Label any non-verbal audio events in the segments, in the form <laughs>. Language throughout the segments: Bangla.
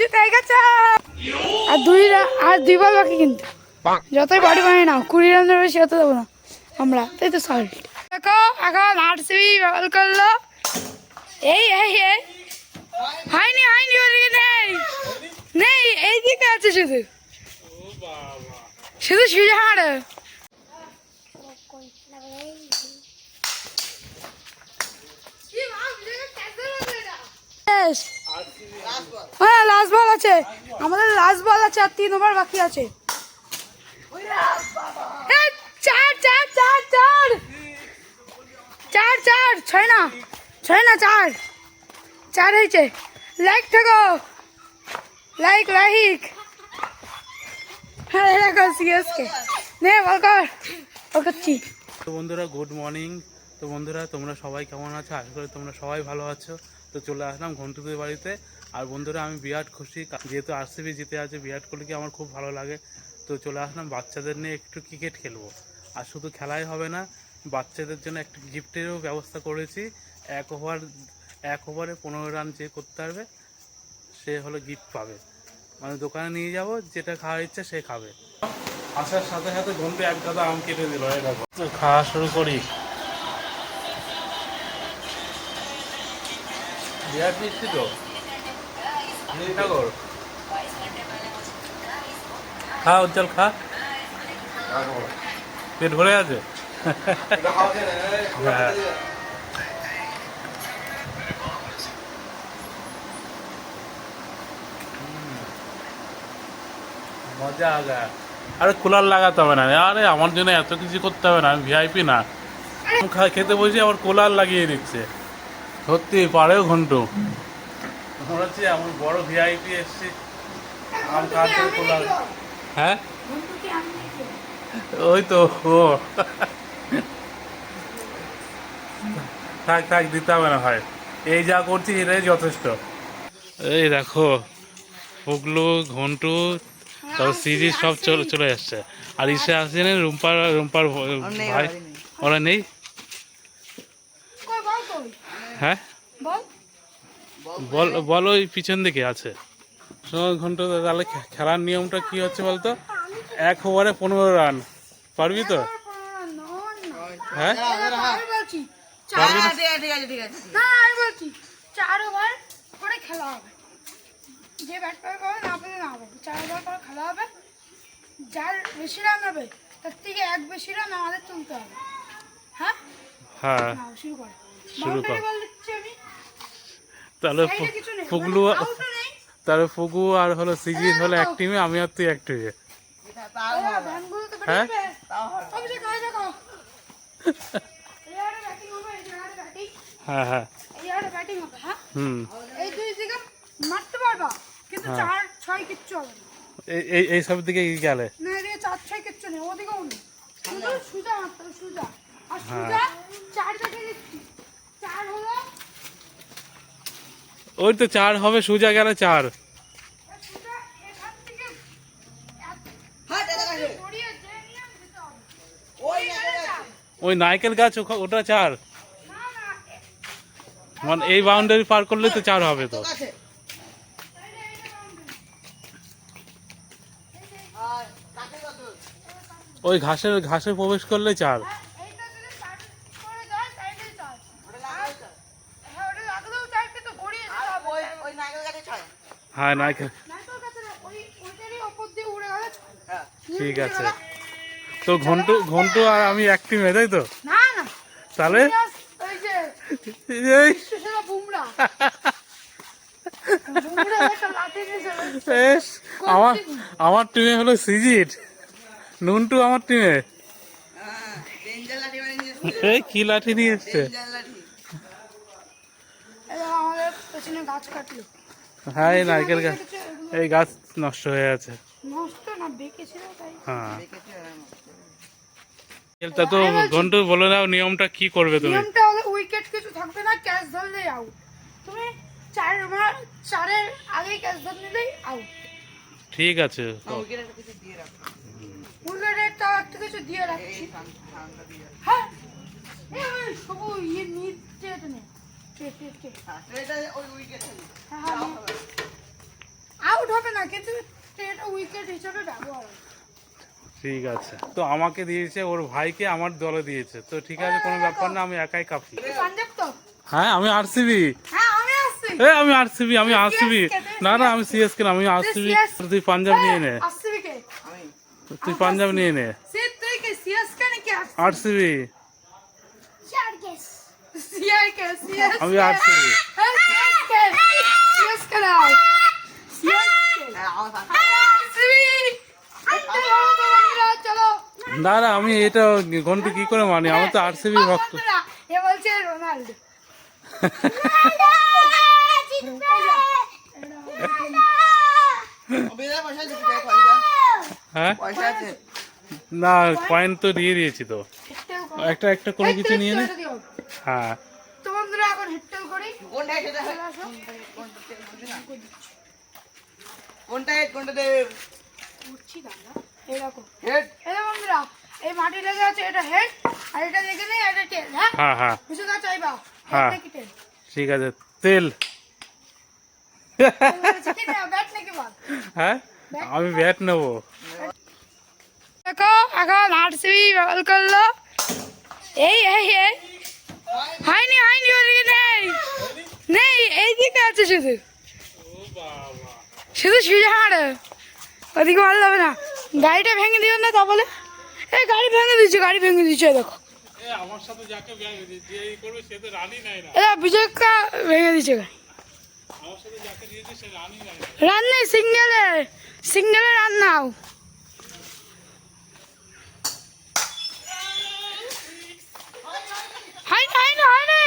জিতে গেছে। আর দুই আর দুই বল বাকি কিন্তু। যতই বাড়ি বানিয়ে নাও কুড়ি রানের বেশি হতে দেবো না। আমরা তাই তো সল্ট দেখো এখন আরসিবি বল করল। এই এই এই। হয়নি হয়নি ওদিকে নেই। নেই এইদিকে আছে শুধু। শুধু সুজা মারে Yes. হ্যাঁ লাস্ট বল আছে। আমাদের লাস্ট বল আছে আর তিন ওভার বাকি আছে। চার চার চার চার। চার চার, ছয় না ছয় না, চার। চার হয়েছে। লাইক থাকো লাইক লাইক হ্যাঁ দেখো সিরিয়াসকে নে বল কর। বল করছি। তো বন্ধুরা গুড মর্নিং তো বন্ধুরা, তোমরা সবাই কেমন আছো? আশা করি তোমরা সবাই ভালো আছো। তো চলে আসলাম ঘন্টুদের বাড়িতে। আর বন্ধুরা, আমি বিরাট খুশি। যেহেতু আরসিবি জিতে আছে, বিরাট কোহলিকে আমার খুব ভালো লাগে। তো চলে আসলাম বাচ্চাদের নিয়ে একটু ক্রিকেট খেলব। আর শুধু খেলাই হবে না, বাচ্চাদের জন্য একটা গিফটেরও ব্যবস্থা করেছি। এক ওভার এক ওভারে পনেরো রান যে করতে পারবে, সে হলো গিফট পাবে। মানে দোকানে নিয়ে যাব, যেটা খাওয়ার ইচ্ছে সে খাবে। আসার সাথে সাথে ঘন্টু এক গাদা আম কেটে দিল খাওয়া শুরু করি। খা, উজ্জ্বল, খা। পেট ভরে আছে? হ্যাঁ। আরে, কুলার লাগাতে হবে না। আরে, আমার জন্য এত কিছু করতে হবে না। আমি ভিআইপি না। খেতে বসে আবার কুলার লাগিয়ে দিচ্ছে। সত্যি পারেও ঘন্টু। মনে হচ্ছে এমন বড় ভিআইপি এসছি। আম খাচ্ছে কুলার হ্যাঁ? ওই তো ও। থাক থাক দিতে হবে না ভাই। এই যা করছি এটাই যথেষ্ট। এই দেখো ফুগলু ঘন্টু তারপর সিজি সব চলে চলে যাচ্ছে আর ইসে আসছে না রুম্পার রুম্পার ভাই ওরা নেই? হ্যাঁ? বল। ওই পিছন দিকে আছে। শোনো ঘণ্টা তাহলে খেলার নিয়মটা কি হচ্ছে বলতো? এক ওভারে পনেরো রান পারবি তো? হ্যাঁ? চার ওভার করে খেলা হবে। যে ব্যাট পাবে পাবে না পেলে না পাবে। চার ওভার করে খেলা হবে। যার বেশি রান হবে তার থেকে এক বেশি রান আমাদের তুলতে হবে। হ্যাঁ? হ্যাঁ। শুরু করে। শুরু কর। তাহলে ফুগলু তাহলে ফুগু আর হলো সিজি হলো এক টিমে আমি আর তুই এক টিমে হ্যাঁ? হয়ে হ্যাঁ। এই হ্যাঁ? হুম। এই দুই দিকে মারতে পারবা কিন্তু হ্যাঁ। চার ছয় কিচ্ছু হবে এই এই এই সব দিকে গেলে না এদিকে চার ছয় কিচ্ছু নেই ওদিকেও নেই। সুজা মারতে সুজা। আর। সুজা চার দেখে দিচ্ছি চার হলো ওই তো চার হবে সুজা গেলে চার। হ্যাঁ, ওই নারকেল গাছ ওখা- ওটা চার। মানে এই বাউন্ডারি পার করলে তো চার হবে তো? ওই ঘাসের ঘাসে প্রবেশ করলে চার হ্যাঁ, এইটা যদি চার করে যায় তাইলে চার ওটা লাগাও তো। হ্যাঁ ওটা লাগলেও চার কিন্তু গড়িয়ে যেতে হবে ওই ওই নারকেল গাছে ছয়। হ্যাঁ নারকেল নারকেল গাছের ওই ওইটারই ওপর দিয়ে উড়ে গেলে ছয়। হ্যাঁ। ঠিক আছে। তো ঘন্টু ঘন্টু আর আমি এক টিমে তাই তো? না না। তাহলে? আমার আমার টিমে হলো সিজিট নুনটু আমার টিমে হ্যাঁ। এই কি লাঠি নিয়ে এসছে? আমাদের পেছনে গাছ কাটলো। হ্যাঁ এই নারকেল গাছ। এই গাছ নষ্ট হয়ে আছে। নষ্ট না বেঁকে ছিল তাই। হ্যাঁ। দেখেছি। তা তো ঘন্টু বলে দাও নিয়মটা কি করবে তুমি? নিয়মটা হলো উইকেট কিছু থাকবে না ক্যাচ ধরলে আউট তুমি চার ওভার চারের আগেই ক্যাচ ধরে নিলেই আউট ঠিক আছে। একটা কিছু দিয়ে রাখো। একটা কিছু রাখছি। হ্যাঁ। এই সবু ইয়ে তো নেই। হ্যাঁ। হ্যাঁ হ্যাঁ। আউট হবে না কিন্তু উইকেট হিসেবে ব্যবহার ঠিক আছে। তো আমাকে দিয়েছে ওর ভাইকে আমার দলে দিয়েছে। তো ঠিক আছে কোনো ব্যাপার না আমি একাই কাপি হ্যাঁ আমি আরসিবি হ্যাঁ আমি আসছি। এ আমি আরসিবি আমি আরসিবি না না আমি সিএসকে না আমি আরসিবি তুই পাঞ্জাব নিয়ে নে। আমি তুই পাঞ্জাব নিয়ে নে। সে তুই কে সিএসকে নাকি আসছি আরসিবি হ্যাঁ, আমার পাশে। আরসিবি চলো না না আমি এটা ঘন্টু কি করে মানি? আমি তো আরসিবি ভক্ত এ বলছে রোনাল্ডো হ্যাঁ? না কয়েন তো দিয়ে দিয়েছি তো। একটা একটা করে কিছু নিয়ে নে। হ্যাঁ। তো বন্ধুরা এখন হেডটেল করি কোনটা সেটা চলে আসো। কোনটা হেড কোনটা দে উঠছি দাদা। এরকম হেড এই বন্ধুরা এই মাটি লেগে আছে এটা হেড আর এটা দেখে নেই এটা টেল হ্যাঁ? হ্যাঁ হ্যাঁ। বুঝে চাইবা হ্যাঁ। ঠিক আছে তেল। না হ্যাঁ? আমি ব্যাট নেব। দেখো এখন আরসিবি বল করল। এই এই এই। হয়নি হয়নি ওদিকে নেই। নেই এইদিকে আছে শুধু শুধু শুধু হাঁড়ে। ওদিকে ভালো হবে না। গাড়িটা ভেঙে দিও না তা বলে। এই গাড়ি ভেঙে দিচ্ছে গাড়ি ভেঙে দিচ্ছে দেখো। আমার সাথে যাকে যে করবে সে তো রানি নাই না। এরা বিজয়কা ভেঙে দিচ্ছে আমার সাথে যাকে দিয়েছে সে রানি নাই রান নেই সিঙ্গেলে। সিঙ্গেলে রান নাও। হয়নি হয়নি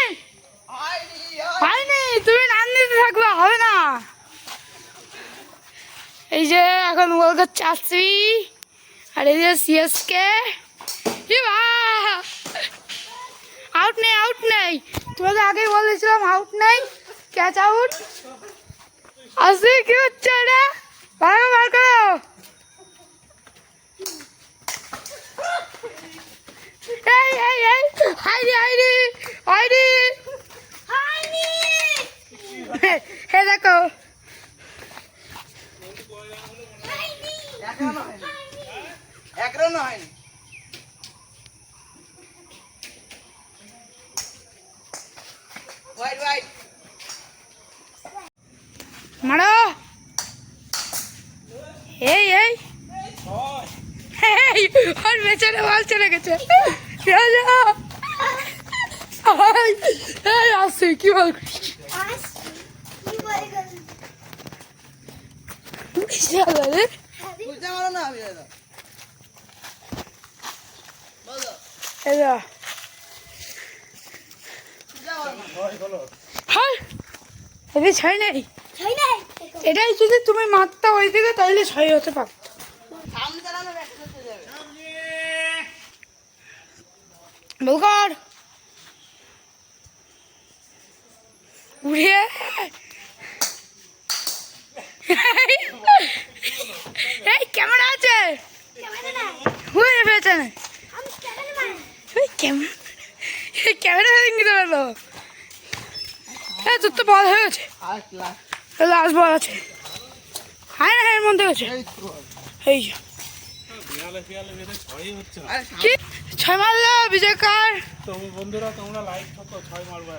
হয়নি হয়নি তুমি রান দিতে থাকবে হবে না। এই যে এখন বল করছে আসবি আর এই যে সিএসকে আউট নেই আউট নেই। তোমাদের আগেই বলেছিলাম আউট নেই। ক্যাচ আউট আসবে কি হচ্ছে এটা করো, বার করো। এই এই এই হাইরি হাইরি হাইরি হে দেখো এক রানও হয়নি। এক রানও হয়নি। ওয়াইড ওয়াইড মারো। এই এই ওর পেছনে বল চলে গেছে। এই, আসছে কি বল? পারো পারো এটাই যদি তুমি মারতা ওই দিকে তাহলে ছয় হতে পারত সামনে চালানো ব্যাট করতে যাবে বলকর উড়িয়ে এই ক্যামেরা আছে। উড়ে পেছনে ওই ক্যামেরা ক্যামেরা দিতে পারল। হ্যাঁ তোর তো বল হয়ে ক্লাস লাস্ট বল আছে। হ্যাঁ না এর মধ্যে গেছে এই না কি? ছয় মারলো বিজয় কার? তো বন্ধুরা তোমরা লাইক ঠকো ছয় মারবো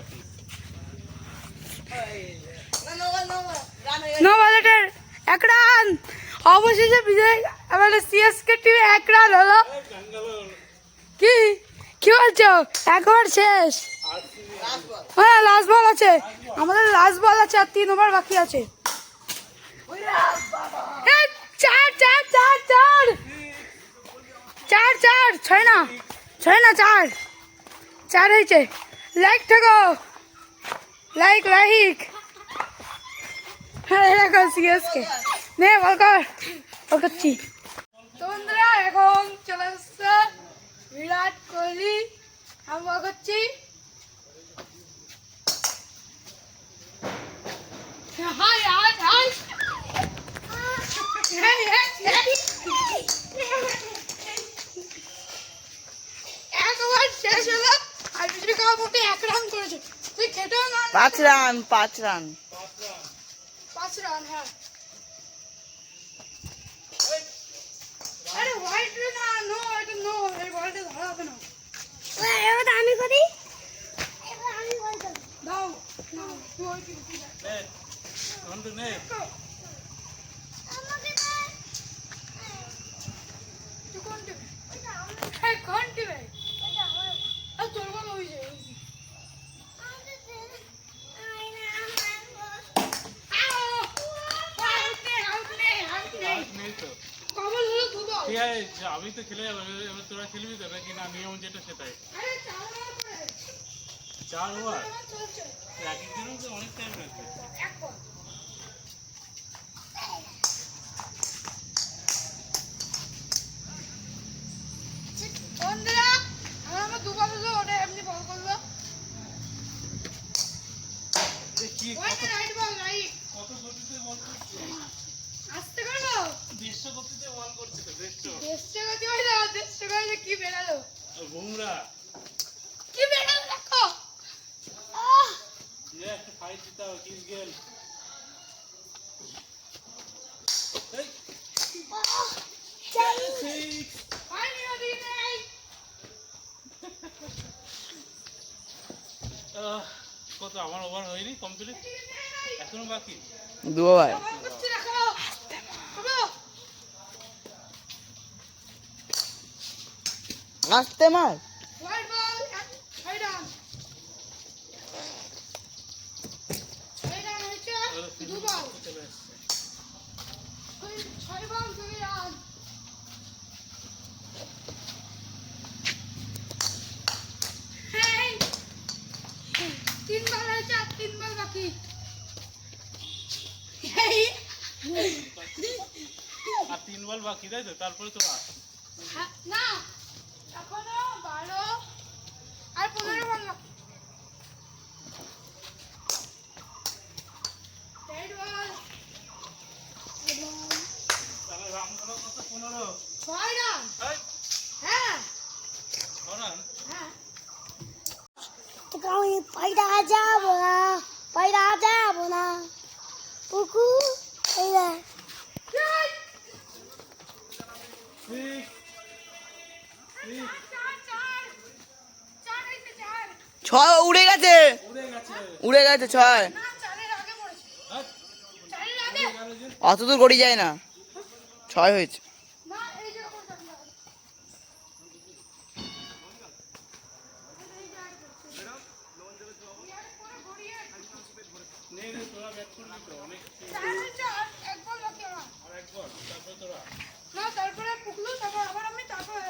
নো বলেটের এক রান। অবশেষে বিজয় মানে সিএসকে টিমে এক রান হলো। কি? কি বলছো? একবার শেষ। হ্যাঁ লাস্ট বল আছে। আমাদের লাস্ট বল আছে আর তিন ওভার বাকি আছে। চার চার চার চার। চার চার ছয় না। ছয় না চার চার হয়েছে লাইক থাকো লাইক লাইক হ্যাঁ এরকম সিএসকে নে বল কর বল করছি তো বন্ধুরা এখন চলে এসছে বিরাট কোহলি আমি বল করছি হাই হাই হাই খাবার শেষ হলো। আর বিজলি খাওয়া মোটে এক রান করেছে। তুই খেতেও না পাঁচ রান পাঁচ রান। পাঁচ রান হ্যাঁ। আরে হোয়াইট না নো এটা নো এই বলটা ধরাবে না। এবার আমি করি। আমি দাও না তুই ওই নেই Conte, conte, velho. আমি তো খেলে যাব এবার- তোরা খেলবি তো? নাকি না নিয়ম যেটা সেটাই। চার ওভার। এক তো অনেক টাইম লাগবে এক বল। বন্ধুরা, আমার আমার দু বল হলো, ওটা এমনি বল করল। এ কি ওইটা right ball, right। কত গতিতে বল করছে আস্তে করব। দেড়শো গতিতে বল করছে তো দেড়শো দেড়শো গতি হইল, দেড়শো গতিতে কি বেরালো? আর বুমরা কি বেরালো দেখো। যে একটা ফাইট দিতে হবে কিস গেল হয়নি, ওদিকে নেই। কত আমার ওভার হয়নি কমপ্লিট ওদিকে নেই। এখনও বাকি দু ওভার বল করছি, দেখো। করব? আসতে মার ছয় বল। ছয় বল, দুই রান। এই, তিন বল হয়েছে আর তিন বল বাকি এই, আর তিন বল বাকি তাই তো? তারপরে তোরা হ্যাঁ, না এখনও বারো আর পনেরো বল বাকি Red ball, এবং তাহলে রামগুলো কত পনেরো ছয় রান এই, হ্যাঁ ছড়ান হ্যাঁ তোকে আমি পায়রা যাব না পায়রা যাব না পুকুর এই দেখ Good! ঠিক ঠিক চার চার চার হয়েছে চার ছয় উড়ে গেছে। উড়ে গেছে ছয়। অত দূর গড়ি যায় না। ছয় হয়েছে না এই যে ওপর যাবে না। নে নে তোরা ব্যাট করবি তো অনেক চার হয়েছে আর এক বল বাকি আমার আর একবার তারপরে তোরা না তারপরে পুকলু তারপর আবার আমি তারপরে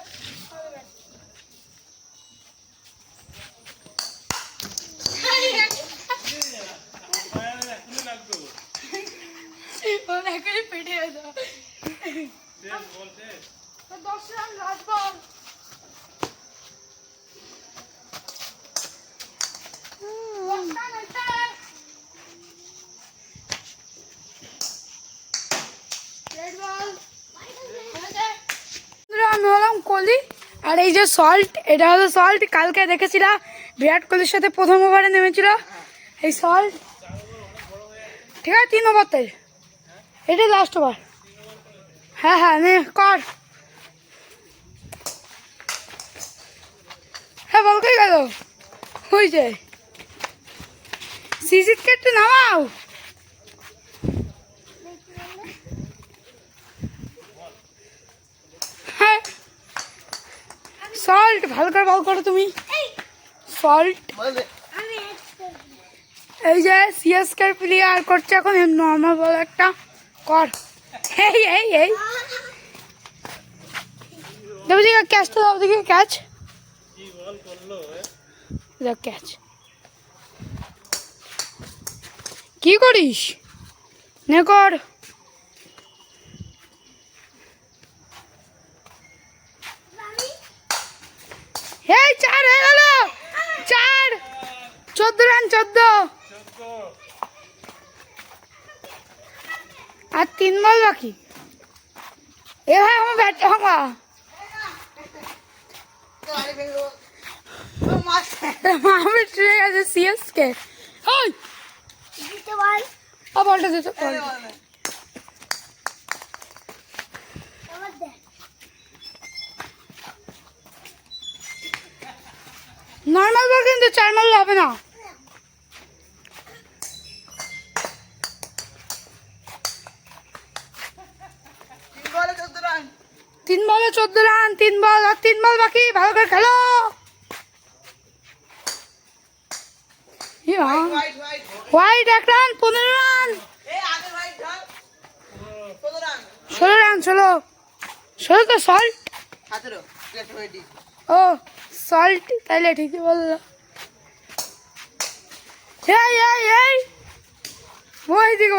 হবে ব্যাট। ফায়ারে এখনও লাগতো ওর একাই পেটে আমি হলাম কোহলি। আর এই যে সল্ট এটা হলো সল্ট কালকে দেখেছিলাম বিরাট কোহলির সাথে প্রথম ওভারে নেমেছিল। এই সল্ট ঠিক আছে, তিন ওভার তাই এটাই লাস্ট ওভার হ্যাঁ হ্যাঁ নে, কর। হ্যাঁ বল গেল। ওই যে সিজিতকে একটু নামাও। হ্যাঁ। সল্ট ভালো করে বল করো তুমি। সল্ট এই যে সিএসকে প্লেয়ার করছে এখন নর্মাল বল একটা কর। এই এই এই। দেবো দিকে ক্যাচটা দাও দিকে ক্যাচ? দেখ ক্যাচ কি করিস? নে কর। काकी ये है हम बैठे होगा আমি ট্রেনে গেছে সিএস কে ওই দিতে বল ও বলটা দিতে বল নর্মাল বল কিন্তু চার মারলে হবে না। চোদ্দ রান, তিন বল, আর তিন বল বাকি। ভালো করে খেলো। হোয়াইট এক রান, পনেরো রান। ষোলো রান, ষোলো। ষোলো তো সল্ট ও সল্ট তাইলে ঠিকই বলল। এই এই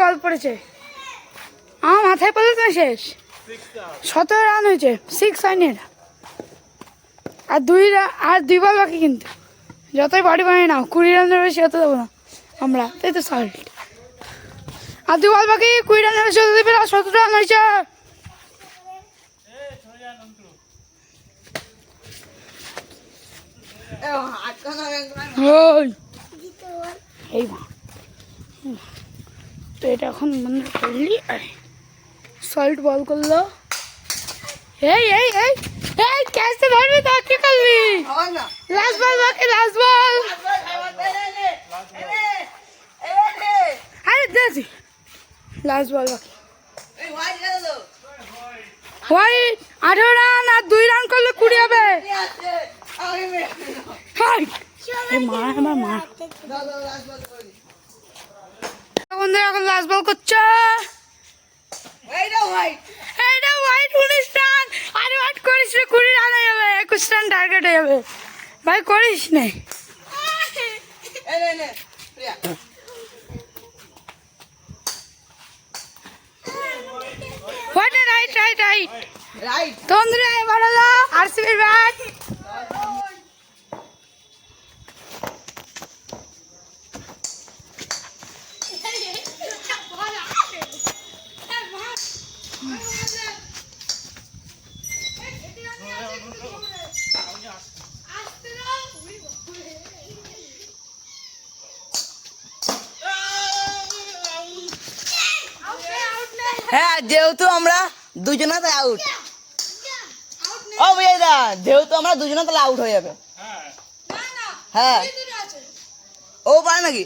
বল পড়েছে। আমার মাথায় পড়েছে তো শেষ। সতেরো রান হয়েছে সিক্স রানের আর দুই আর দুই বল বাকি কিন্তু। যতই বাড়ি বানিয়ে নাও, কুড়ি রানের বেশি হতে দেবো না আমরা। তাই তো সল্ট আর দুই বল বাকি, কুড়ি রানের বেশি হতে দেবে না, সতেরো রান হয়েছে। এই তো এটা এখন বন্ধ করলি? সল্ট বল করল। এই এই এই এই ক্যাচটা ধরবি তো কি না লাস্ট বল বাকি লাস্ট বল আরে দেখি লাস্ট বল বাকি। হোয়াইট আঠেরো রান আর দুই রান করলে কুড়ি হবে। মা আমার মা বন্ধুরা এখন লাস্ট বল করছে। এইটা হোয়াইট উনিশ রান আরে হোয়াইট করিস রে কুড়ি রান হয়ে যাবে একুশ রান টার্গেট হয়ে যাবে। ভাই করিস নে। White right right right right তো বন্ধুরা এবার হলো আরসিবির ব্যাট হ্যাঁ যেহেতু আমরা দুজনা তাই আউট ও বুঝাই দা, যেহেতু আমরা দুজনা তাহলে আউট হয়ে যাবে। হ্যাঁ। ও পারে নাকি?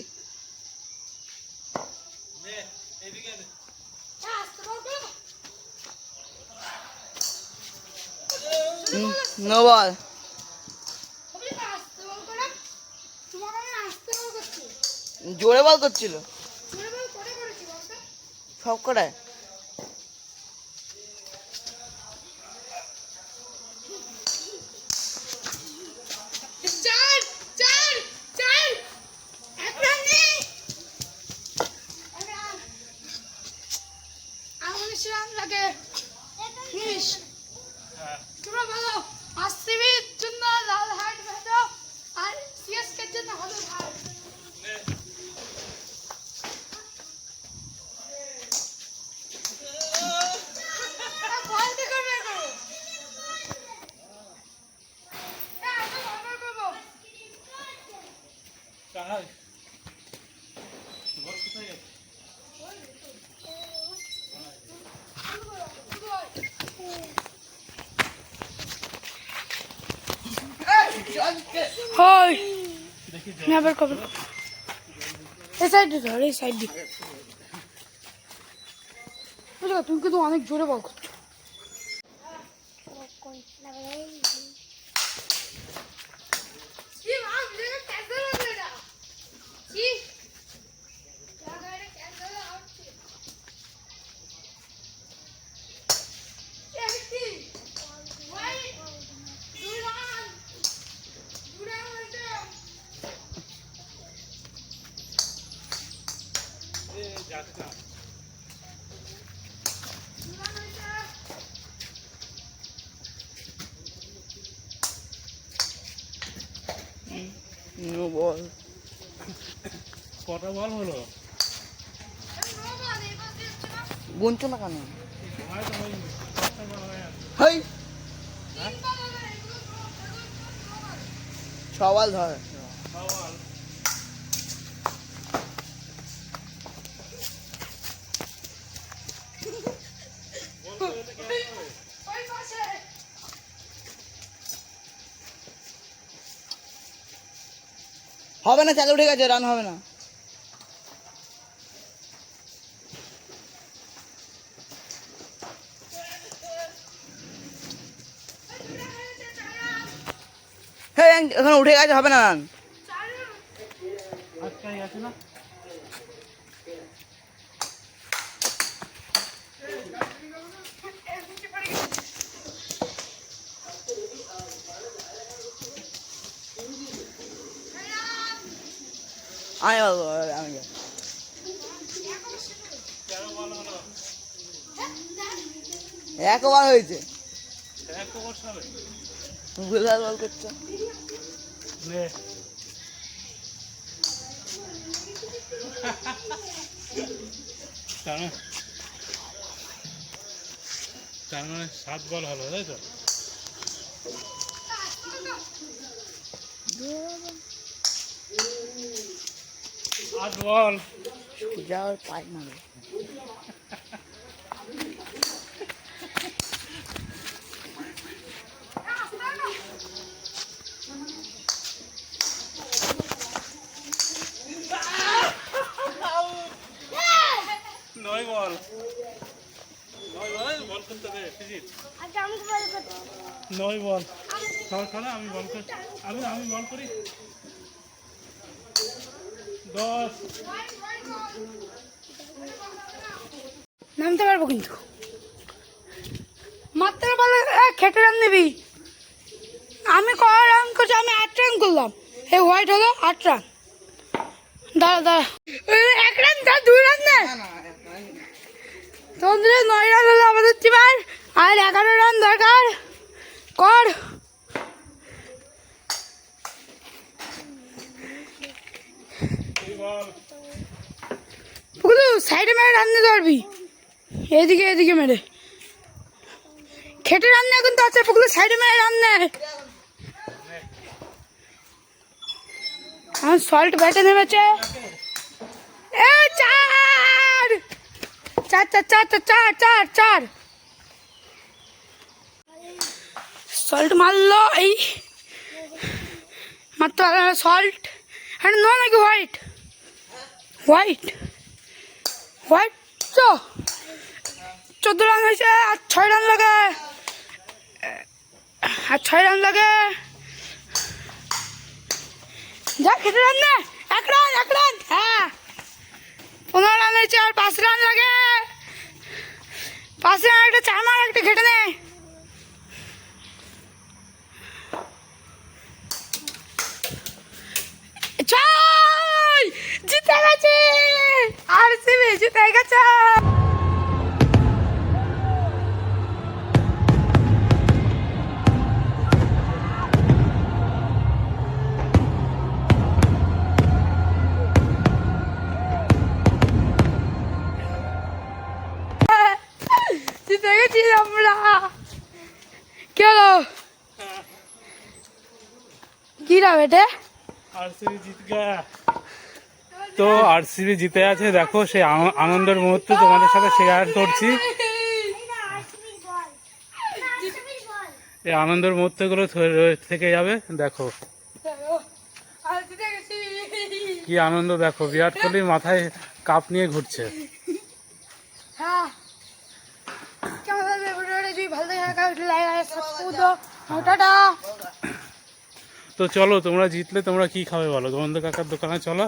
নো বল জোরে বল করছিল। সব কটায় চার চার চার এক রান নেই আর উনিশ রান লাগে উনিশ তোমরা বলো আরসিবির জন্য লাল হাট ভেজো আর সিএসকের জন্য হলুদ হাট বল দেখো বের করো হ্যাঁ আমি বল করব হয় না আবার কবে এই সাইডে ধর, এই সাইড। দিকে তুমি কিন্তু অনেক জোরে বল করছ নো বল কটা বল হলো গুনছো না কেন? হেই! বল ধর। হবে না চালে ঠিক আছে রান হবে না। এখন উঠে গেছে হবে না। আমি বলব আমি একবার হয়েছে। গুলাল বল করছ। নে। তার মানে তার মানে সাত বল হলো তাই তো? আট বল। যাওয়ার পাই মারবে নয় বল নয় বল বল করতে দে ফিজিট আচ্ছা আমাকে বল করতে নয় বল। শোনো আমি বল করি। আমি আমি বল করি। দশ। নামতে পারব কিন্তু। মাত্র বলে এ, খেটে রান নিবি আমি ক রান করছি? আমি আট রান করলাম। এই হোয়াইট হলো আট রান। দাঁড়া দাঁড়া। এক রান দা দুই রান না তোমাদের নয় রান হলো আমাদের টিমার আর এগারো রান দরকার। কর। সাইডে মেরে রান নিতে পারবি এদিকে এদিকে মেরে। খেটে রান নেয় কিন্তু আছে পুকুরে সাইডে মেরে রান নেয় আমার সল্ট ব্যাটে নেমেছে। এ, চার! চার চার চার চার চার চার চার সল্ট মারলো, এই মাত্র সল্ট হ্যাঁ নো নাকি হোয়াইট হোয়াইট হোয়াইট তো? চোদ্দ রান হয়েছে আর ছয় রান লাগে। আর ছয় রান লাগে। যা, খেতে রান না। এক রান এক রান হ্যাঁ। পনেরো রান হয়েছে আর পাঁচ রান লাগে। পাঁচ রান একটা চার মার, একটা খেটে নে। ছয় জিতে গেছে! আর সিবি জিতে গেছে! জিতে গেছি আমরা! কি হলো? কি না বেটে আরসিবি জিত গা তো আরসিবি জিতে আছে দেখো সেই আন- আনন্দের মুহূর্ত তোমাদের সাথে শেয়ার করছি। এই আনন্দের মুহূর্তগুলো থেকে যাবে দেখো। কি আনন্দ দেখো বিরাট কোহলি মাথায় কাপ নিয়ে ঘুরছে। হ্যাঁ। তো চলো তোমরা জিতলে তোমরা কি খাবে বলো? গোবিন্দ কাকার দোকানে চলো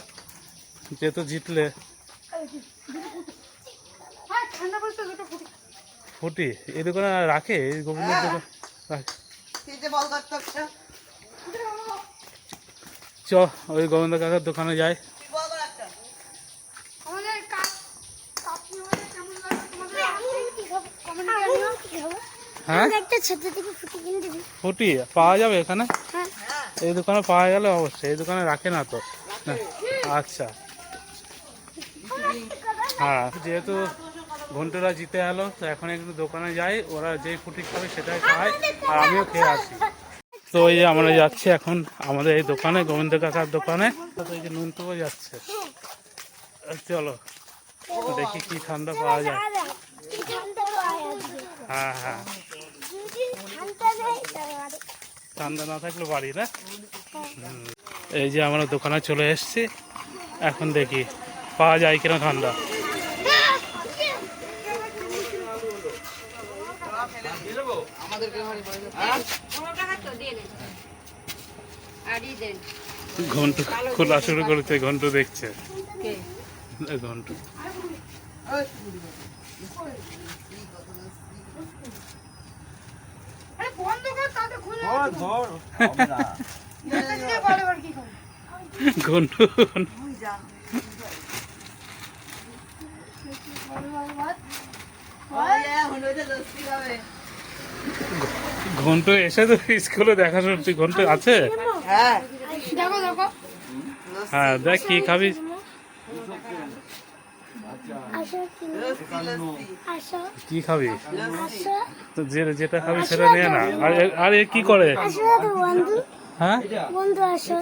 যে তো জিতলে। ফুটি? এই দোকানে রাখে? গোবিন্দের দোকান চ। ওই গোবিন্দ কাকার দোকানে যায় হ্যাঁ? ফুটি পাওয়া যাবে এখানে? এই দোকানে পাওয়া গেলে অবশ্যই, এই দোকানে রাখে না তো। আচ্ছা। হ্যাঁ যেহেতু ঘন্টুরা জিতে এলো, তো এখন একটু দোকানে যাই, ওরা যেই ফুটি খাবে সেটাই খায়, আর আমিও খেয়ে আসি। তো এই যে আমরা যাচ্ছি এখন আমাদের এই দোকানে, গোবিন্দ কাকার দোকানে। তো এই যে নুনটুকো যাচ্ছে। চলো, দেখি কি ঠান্ডা পাওয়া যায়। হ্যাঁ হ্যাঁ। ঠান্ডা না থাকলে বাড়ি না? এই যে আমরা দোকানে চলে এসেছি। এখন দেখি পাওয়া যায় কিনা ঠান্ডা ঘন্টু খোলা শুরু করেছে ঘন্টু দেখছে। ঘন্টু আরে বন্ধ কর তাতে খুলে দিয়ে বারে বার কি করে ঘন্টু ঘন্টু। এসে তো স্কুলে দেখা সত্যি ঘন্টু আছে? হ্যাঁ দেখো দেখো। হ্যাঁ দেখ কি খাবি আসো কি খাবি? যে যেটা খাবি সেটা নিয়ে না। আর এ- আর কি করে? হ্যাঁ? বন্ধু আসো।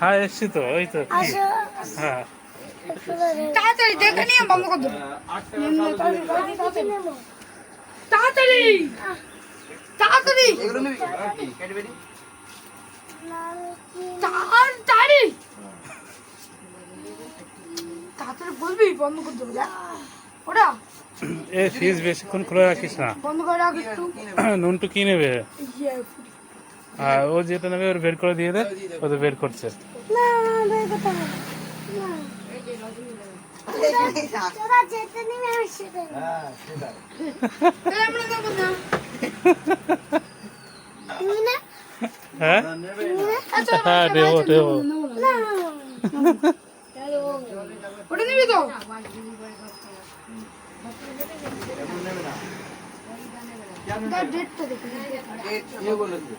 হ্যাঁ এসছি তো ওই তো হ্যাঁ। তাড়াতাড়ি দেখে নিয়ে বন্ধ কর তাড়াতাড়ি। তাড়াতাড়ি, তাড়াতাড়ি। তাড়াতাড়ি বলবি বন্ধ ওটা এ ফ্রিজ বেশিক্ষণ খুলে রাখিস না বন্ধ করে রাখ একটু নুনটু কি নেবে ইয়ে, আর ও যেটা নেবে ওর বের করে দিয়ে দে ও তো বের করছে না বের করতে হবে হ্যাঁ আচ্ছা হ্যাঁ দেবো দেবো ওটা নিবি তো? দেখি। ইয়ে বলে দে।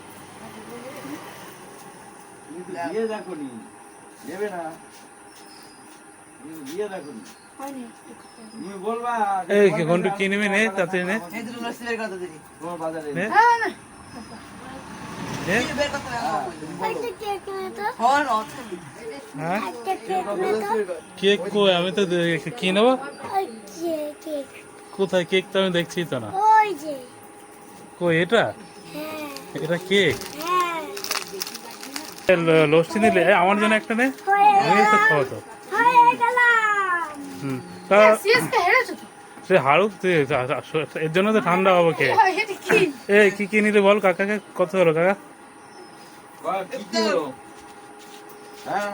বিয়ে দেখনি। নেবে না। এই ঘন্টু নেবে? নে করতে দিবি তোমার বাজারে। কেক হ্যাঁ? কেক কই? আমি তো কি নেব? কোথায় কেক তো আমি দেখছি তো না। কই এটা? এটা কেক? লস্যি নিলে? আমার জন্য একটা নে। হয়ে আমি তো খাওয়া তো হুম। তা সে আ- এর জন্য তো ঠান্ডা হবে কে কি <laughs> এ কি কি নিলে বল? কাকাকে কত হলো কাকা? হ্যাঁ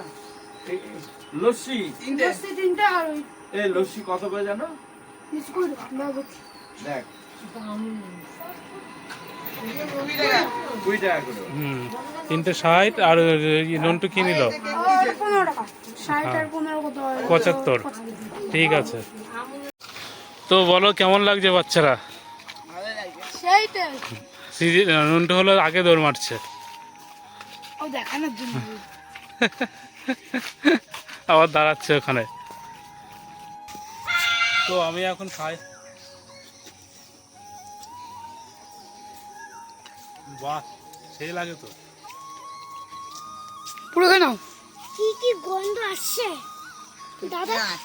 লস্যি দশটি তিনটে আর ওই এই লস্যি কত করে জানো? বিস্কুট দেখ। তিনটে ষাট আর নন্টু কি নিল হয়? পঁচাত্তর। ঠিক আছে। তো বলো কেমন লাগছে বাচ্চারা? নন্টু হলো আগে দৌড় মারছে। দেখানোর জন্য। <laughs> আবার দাঁড়াচ্ছে ওখানে। তো আমি এখন খাই। বাহ সেই লাগে তো। পুরো নাও কি কি গন্ধ আসছে? দাদা?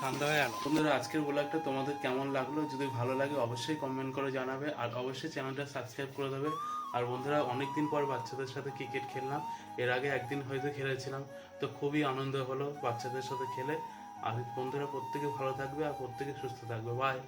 ঠান্ডা হয়ে গেল। বন্ধুরা আজকের ব্লগটা তোমাদের কেমন লাগল? যদি ভালো লাগে অবশ্যই কমেন্ট করে জানাবে। আর অবশ্যই চ্যানেলটা সাবস্ক্রাইব করে দেবে। আর বন্ধুরা, অনেকদিন পর বাচ্চাদের সাথে ক্রিকেট খেললাম। এর আগে একদিন হয়তো খেলেছিলাম, তো খুবই আনন্দ হলো বাচ্চাদের সাথে খেলে। আর বন্ধুরা, প্রত্যেকে ভালো থাকবে আর প্রত্যেকে সুস্থ থাকবে। বাই